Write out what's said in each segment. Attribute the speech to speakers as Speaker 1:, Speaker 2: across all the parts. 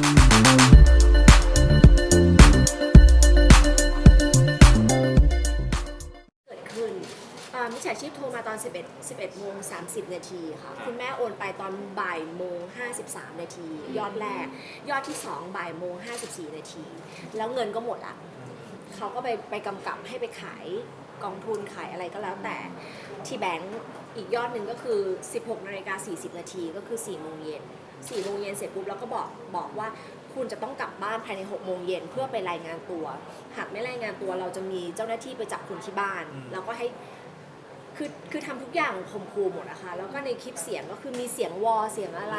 Speaker 1: เกิดขึ้นอ่ามิจฉาชีพโทรมาตอน 11 11โมง30 นาทีค่ะ คุณแม่โอนไปตอนบ่ายโมง53 นาที ยอดแรก ยอดที่ 2 บ่ายโมง54 นาที แล้วเงินก็หมดละ เขาก็ไปไปกำกับให้ไปขายกองทุนขายอะไรก็แล้วแต่ที่แบงก์อีกยอดหนึ่งก็คือ 16นาฬิกา40 นาทีก็คือ4โมงเย็น 4โมงเย็นเสร็จปุ๊บแล้วก็บอกบอกว่าคุณจะต้องกลับบ้านภายใน6โมงเย็นเพื่อไปรายงานตัว หากไม่รายงานตัวเราจะมีเจ้าหน้าที่ไปจับคุณที่บ้าน แล้วก็ให้คือคือทำทุกอย่างข่มขู่หมดนะคะแล้วก็ในคลิปเสียงก็คือมีเสียงวอเสียงอะไร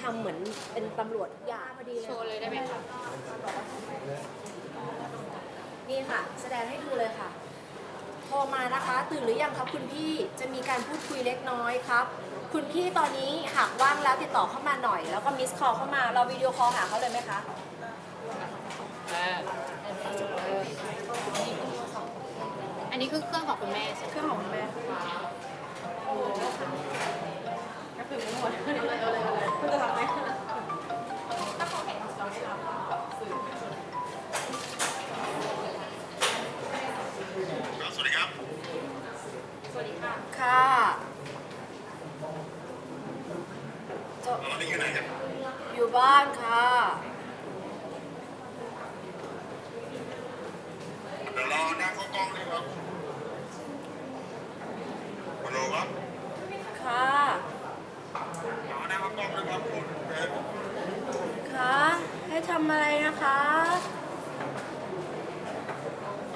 Speaker 1: ทำเหมือนเป็นตำรวจทุกอย่างพอดี
Speaker 2: โชว์เลยได้ไหมคะ
Speaker 1: นี่ค่ะ แสดงให้ดูเลยค่ะ โทรมานะคะ ตื่นหรือยังครับคุณพี่จะมีการพูดคุยเล็กน้อยครับ คุณพี่ตอนนี้หากว่างแล้วติดต่อเข้ามาหน่อย แล้วก็มิสคอลเข้ามาเราวิดีโอคอลหาเขาเลยไหมคะ
Speaker 2: อันนี้คือเครื่องของคุณแม่ใช่ไหม
Speaker 1: เครื่องของคุณแม่คุณจะทำไหม
Speaker 3: ฮัลโหลครับ
Speaker 1: ค่ะ
Speaker 3: รอหน้าเข้ากล้องเลยครับคุณเพชร
Speaker 1: ค่ะ ให้ทำอะไรนะคะ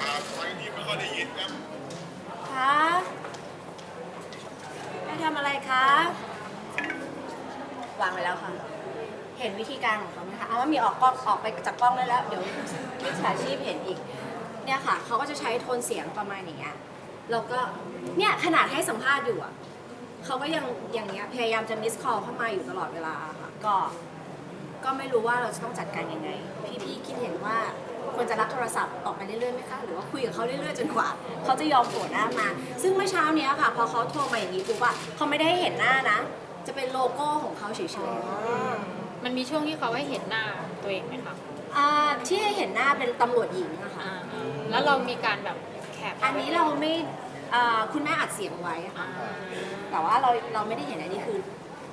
Speaker 3: อ่าไฟนี้ไม่ค่อยได้ยินครับ
Speaker 1: คะ ให้ทำอะไรคะ วางไปแล้วค่ะ เห็นวิธีการของเขาไหมคะ เอาว่ามีออกกล้องออกไปจากกล้องได้แล้ว เดี๋ยวมิจฉาชีพเห็นอีก เนี่ยค่ะเขาก็จะใช้โทนเสียงประมาณอย่างเงี้ยแล้วก็เนี่ยขนาดให้สัมภาษณ์อยู่อะเขาก็ยังอย่างเงี้ยพยายามจะมิสคอลเข้ามาอยู่ตลอดเวลาค่ะก็ ก็ไม่รู้ว่าเราจะต้องจัดการยังไง พี่ๆคิดเห็นว่าควรจะรับโทรศัพท์ออกไปเรื่อยๆไหมคะ หรือว่าคุยกับเขาเรื่อยๆจนกว่าเขาจะยอมโผล่หน้ามา ซึ่งเมื่อเช้าเนี้ยค่ะ พอเขาโทรมาอย่างนี้ปุ๊บอะเขาไม่ได้เห็นหน้านะ จะเป็นโลโก้ของเขาเฉยๆ
Speaker 2: มันมีช่วงที่เขาให้เห็นหน้าตัวเองไหมคะ
Speaker 1: อ่าที่ให้เห็นหน้าเป็นตำรวจหญิงนะคะ
Speaker 2: อ่าแล้วเรามีการแบบแคป
Speaker 1: อันนี้เราไม่อ่าคุณแม่อัดเสียงไว้ค่ะ
Speaker 2: อ่า
Speaker 1: แต่ว่าเราเราไม่ได้เห็นอันนี้คือ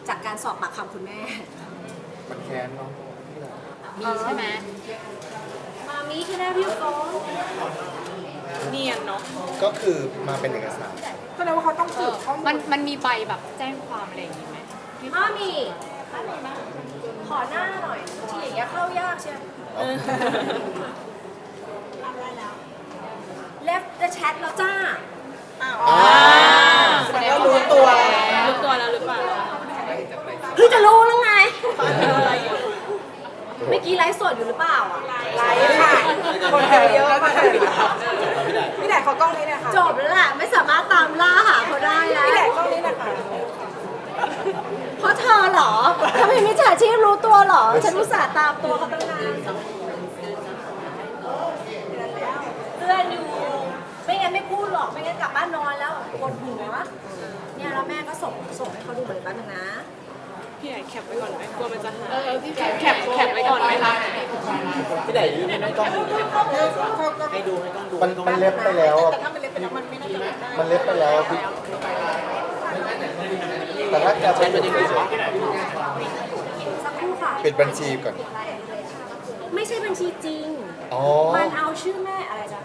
Speaker 1: จากการสอบปากคำคุณแม่
Speaker 4: มันแค้นเนาะ
Speaker 2: มีใช่ไหม
Speaker 1: มามีที่แม่พี่โก้
Speaker 2: เนียนเนาะ
Speaker 4: ก็คือมาเป็นเอกสาร
Speaker 5: แสดงว่าเขาต้องสืบข้อมูล
Speaker 2: มันมันมีใบแบบแจ้งความอะไรอย่างงี้ไหม
Speaker 1: มามีขอหน้าหน่อยที่อย่างเงี้ยเข้ายากเชียว เลฟจะแชทแล้วจ้า
Speaker 4: อ่า
Speaker 5: แสดงว่ารู้ตัวแล้ว
Speaker 2: รู้ตัวแล้วหรือเปล่า
Speaker 1: เพิ่งจะรู้แล้วไง เมื่อกี้ไลฟ์สดอยู่หรือเปล่าอะ
Speaker 5: ไลฟ์ค่ะ คนเธอเยอะมากพี่ไหนขอกล้องนี้หน่อยค่ะ
Speaker 1: จบแล้วแหละไม่สามารถตามล่าหาเขาได้แล้ว
Speaker 5: พี่ไหนกล้องนี้หน่อยค่ะ
Speaker 1: เพราะ เธอเหรอทำไมมิจฉาชีพรู้ตัวเหรอ ฉันอุตส่าห์ตามตัวเขาตั้งนานเตือนอยู่ ไม่งั้นไม่พูดหรอก ไม่งั้นกลับบ้านนอนแล้วปวดหัว เนี่ยแล้วแม่ก็ส่งส่งให้เขาดูเหมือนกันนะ
Speaker 6: พี่ใหญ่แคปไว้ก่อนไหมกลัวมันจะหาย
Speaker 2: เออพี่แคป
Speaker 6: แคปแคปไว้ก่อนไหมคะ
Speaker 4: มันมันเล็บไปแล้วอะ
Speaker 5: แต่ถ้ามันเล็กไปแล้วมันไม่น่าจะเล็กได้
Speaker 4: มันเล็บไปแล้วพี่ แต่ถ้าจะเป็นเฉย
Speaker 1: สักครู่ค่ะ
Speaker 4: ๆปิดบัญชีก่อน
Speaker 1: ไม่ใช่บัญชีจริง
Speaker 4: อ๋อ
Speaker 1: มันเอาชื่อแม่อะไรจ๊ะ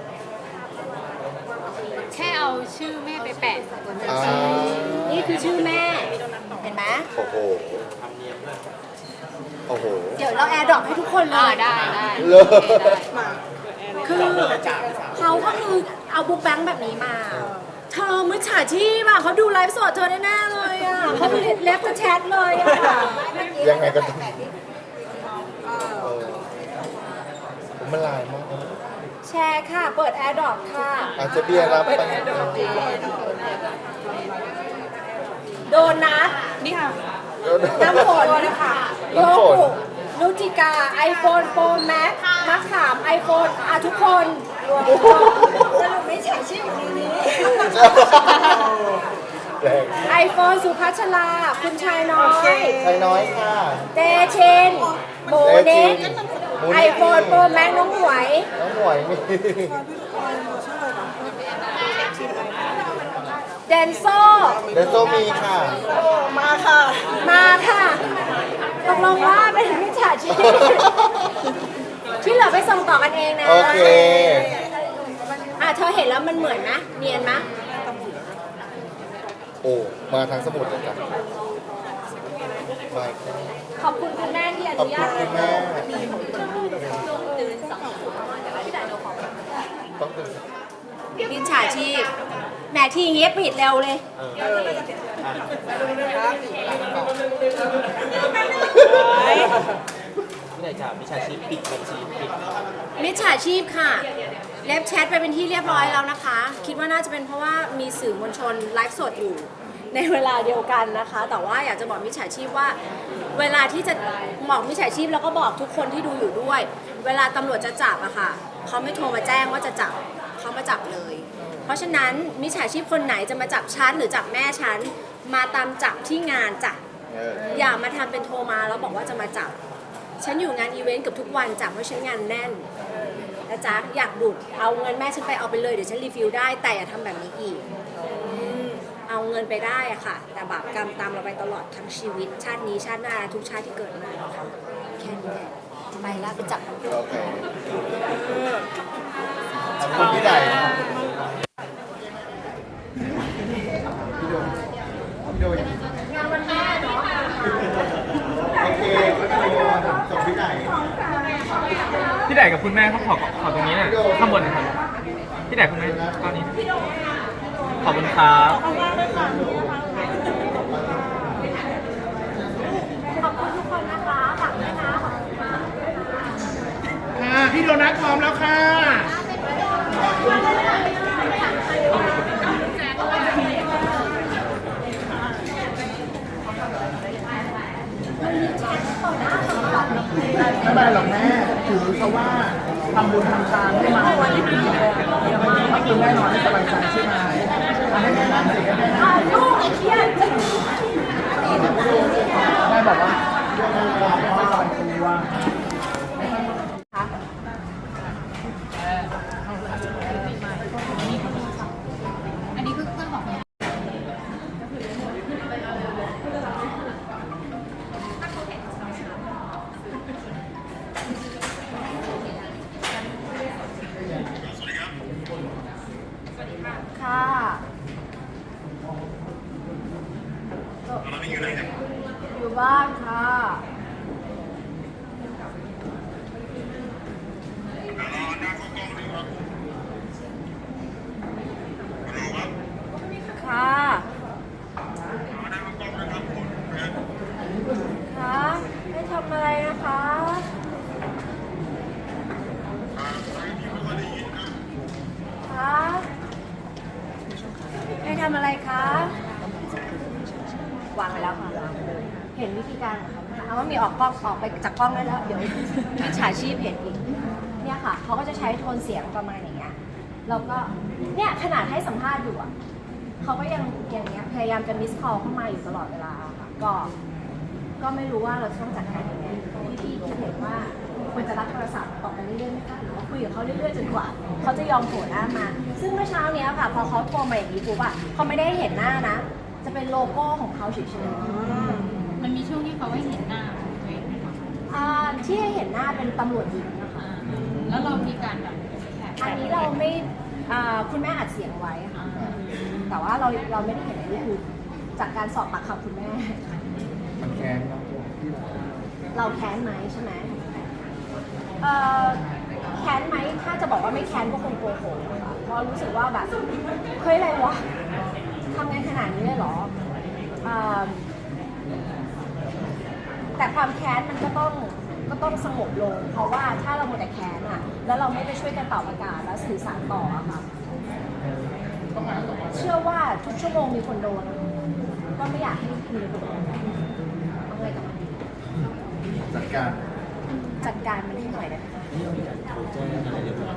Speaker 2: แค่เอาชื่อแม่ไปแปะบนบัญ
Speaker 4: อ่า
Speaker 2: ชี
Speaker 1: นี่คือชื่อแม่ เห็นไหม
Speaker 4: โอ้โหโอ้โห
Speaker 1: เดี๋ยวเราแอร์ดรอปให้ทุกคนเล
Speaker 2: อ่าย ได้ได้
Speaker 4: เลิศ
Speaker 2: โอเคได้
Speaker 1: คือเขาก็คือเอาบุ๊กแบงค์แบบนี้มา เธอมือฉาชีพอะเขาดูไลฟ์สดเธอแน่ๆเลยอะ เขาเล็บจะแชทเลยอะ
Speaker 4: ยังไงก็ต้องเออผมมันลายมากนะ
Speaker 1: แชร์ค่ะ เปิดแอร์ดรอปค่ะ
Speaker 4: อาจจะเบียร์รับไป
Speaker 1: โดนัท
Speaker 2: นี่ค่ะ
Speaker 1: น้ำฝนนะคะโย
Speaker 4: น้ำฝน
Speaker 1: กุนูจิกา iPhone Pro Max มะขาม iPhone อะทุกคนรวมสรุปไม่ใช่ชื่ออยู่ในนี้
Speaker 4: แรง
Speaker 1: iPhone สุพัชรา คุณชายน้อย
Speaker 4: ใช้น้อยค่ะ
Speaker 1: เตชินโบ
Speaker 4: เต
Speaker 1: อันนี้
Speaker 4: จริง
Speaker 1: ไอโฟนโปรแม็กน้องหวย
Speaker 4: น้องหมวยนี่
Speaker 1: เดนโซ
Speaker 4: เดนโซมีค่ะ
Speaker 5: มาค่ะ
Speaker 1: มาค่ะตกลงว่าเป็นมิจฉาชีพที่เหลือไปส่งต่อกันเองนะ
Speaker 4: โอเค
Speaker 1: อะเธอเห็นแล้วมันเหมือนนะเนียนไหม
Speaker 4: โอ้มาทางสมุดเลยจ้ะไป
Speaker 1: ขอบคุณคุณแม่ที่อ
Speaker 4: ขอบ
Speaker 1: นุ
Speaker 4: คุ
Speaker 1: ญา
Speaker 4: ณ
Speaker 1: ต
Speaker 4: คุณแม่ต้องตื่น
Speaker 1: มิจฉาชีพแหมทีอย่างเงี้ยปิดเร็วเลย
Speaker 7: ที่ไหนจ้ะมิจฉาชีพปิดบัญชีปิด
Speaker 1: มิจฉาชีพค่ะ เล็บแชทไปเป็นที่เรียบร้อยแล้วนะคะ คิดว่าน่าจะเป็นเพราะว่ามีสื่อมวลชนไลฟ์สดอยู่ในเวลาเดียวกันนะคะ แต่ว่าอยากจะบอกมิจฉาชีพว่า เวลาที่จะบอกมิจฉาชีพแล้วก็บอกทุกคนที่ดูอยู่ด้วย เวลาตำรวจจะจับอะค่ะ เขาไม่โทรมาแจ้งว่าจะจับเขามาจับเลย เพราะฉะนั้นมิจฉาชีพคนไหนจะมาจับฉันหรือจับแม่ฉันมาตามจับที่งานจ้ะ
Speaker 4: เออ
Speaker 1: อย่ามาทำเป็นโทรมาแล้วบอกว่าจะมาจับ ฉันอยู่งานอีเวนต์เกับทุกวันจับเพราะฉันงานแน่น นะจ๊ะอยากดูดเอาเงินแม่ฉันไปเอาไปเลยเดี๋ยวฉันรีฟิลได้แต่อย่าทำแบบนี้อีก เอาเงินไปได้อะค่ะ แต่บาปกรรมตามเราไปตลอดทั้งชีวิต ชาตินี้ชาติหน้าทุกชาติที่เกิดมาค่ะแค่นี้แหละไปแล้วไปจับตำรวจ
Speaker 4: โอเคขอบคุณพี่ใหญ่พี่โดพี่โดยัง
Speaker 1: งานวันแม่เนาะ
Speaker 4: โอเคส่งพี่ใหญ่
Speaker 8: พี่ไดกับคุณแม่เขาขอขอตรงนี้หน่อยข้างบนนะครับพี่ไดคุณแม่ตอนนี้ขอบคุณครับ
Speaker 1: ขอบคุณทุกคนนะคะฝากด้วยนะขอบคุณมาก
Speaker 3: ค่ะพี่โดนัทพร้อมแล้วค่ะ
Speaker 9: ไม่เป็นไรหรอกแม่ถือซะ ว่าทำบุญทำทานให้มาวันนี้ก็คือแน่นอนให้สบายใจใช่ไหมอันนี้แม่นั่งสิให้แม่นั่งสิ
Speaker 1: ลูกไอ้เครียด
Speaker 9: แม่บอกว่าแม่สบายตัว
Speaker 2: อั
Speaker 3: วา
Speaker 1: งไปแล้วค่ะเห็นวิธีการของเขาไหมคะเอาว่ามีออกกล้องออกไปจากกล้องได้แล้ว เดี๋ยวมิจฉาชีพเห็นอีกเนี่ยค่ะเขาก็จะใช้โทนเสียงประมาณอย่างเงี้ยแล้วก็เนี่ยขนาดให้สัมภาษณ์อยู่อะเขาก็ยังอย่างเงี้ยพยายามจะมิสคอลเข้ามาอยู่ตลอดเวลาค่ะก็ก็ไม่รู้ว่าเราจะต้องจัดการยังไงพี่พี่คิดเห็นว่าควรจะรับโทรศัพท์ต่อไปเรื่อยๆไหมคะหรือว่าคุยกับเขาเรื่อยๆจนกว่าเขาจะยอมโผล่หน้ามา ซึ่งเมื่อเช้าเนี้ยค่ะ พอเขาโทรมาอย่างนี้ปุ๊บอะเขาไม่ได้เห็นหน้านะ จะเป็นโลโก้ของเขาเฉย
Speaker 2: มันมีช่วงที่เขาให้เห็นหน้าตัวเองไหมคะ
Speaker 1: ๆอ่าที่ให้เห็นหน้าเป็นตำรวจหญิงนะคะ
Speaker 2: แล้วเรามีการแบบแคป
Speaker 1: อันนี้เราไม่อ่าคุณแม่อัดเสียงไว้ค่ะ แต่ว่าเราเราไม่ได้เห็นอันนี้คือจากการสอบปากคำคุณแม่
Speaker 4: มันแค้นเนาะพี่ใหญ่
Speaker 1: เราแค้นไหมใช่ไหมเอ่อแค้นไหมถ้าจะบอกว่าไม่แค้นก็คงโกหกนะคะเพราะรู้สึกว่าแบบเฮ้ยอะไรวะ ทำงานขนาดนี้เลยเหรอเอ่อแต่ความแค้นมันก็ต้องก็ต้องสงบลง เพราะว่าถ้าเราหมดแต่แค้นอะแล้วเราไม่ไปช่วยกันเป่าประกาศแล้วสื่อสารต่ออะค่ะเชื่อว่าทุกชั่วโมงมีคนโดน ก็ไม่อยากให้มีคนโดนเอาไงกับมันดี
Speaker 4: จัดการ
Speaker 1: จัดการมันให้หน่อยได้ไหมคะ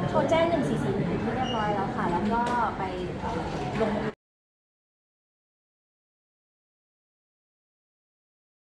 Speaker 1: โทรแจ้งหนึ่งสี่สี่หนึ่งที่เรียบร้อยแล้วค่ะ แล้วก็ไปเอ่อลง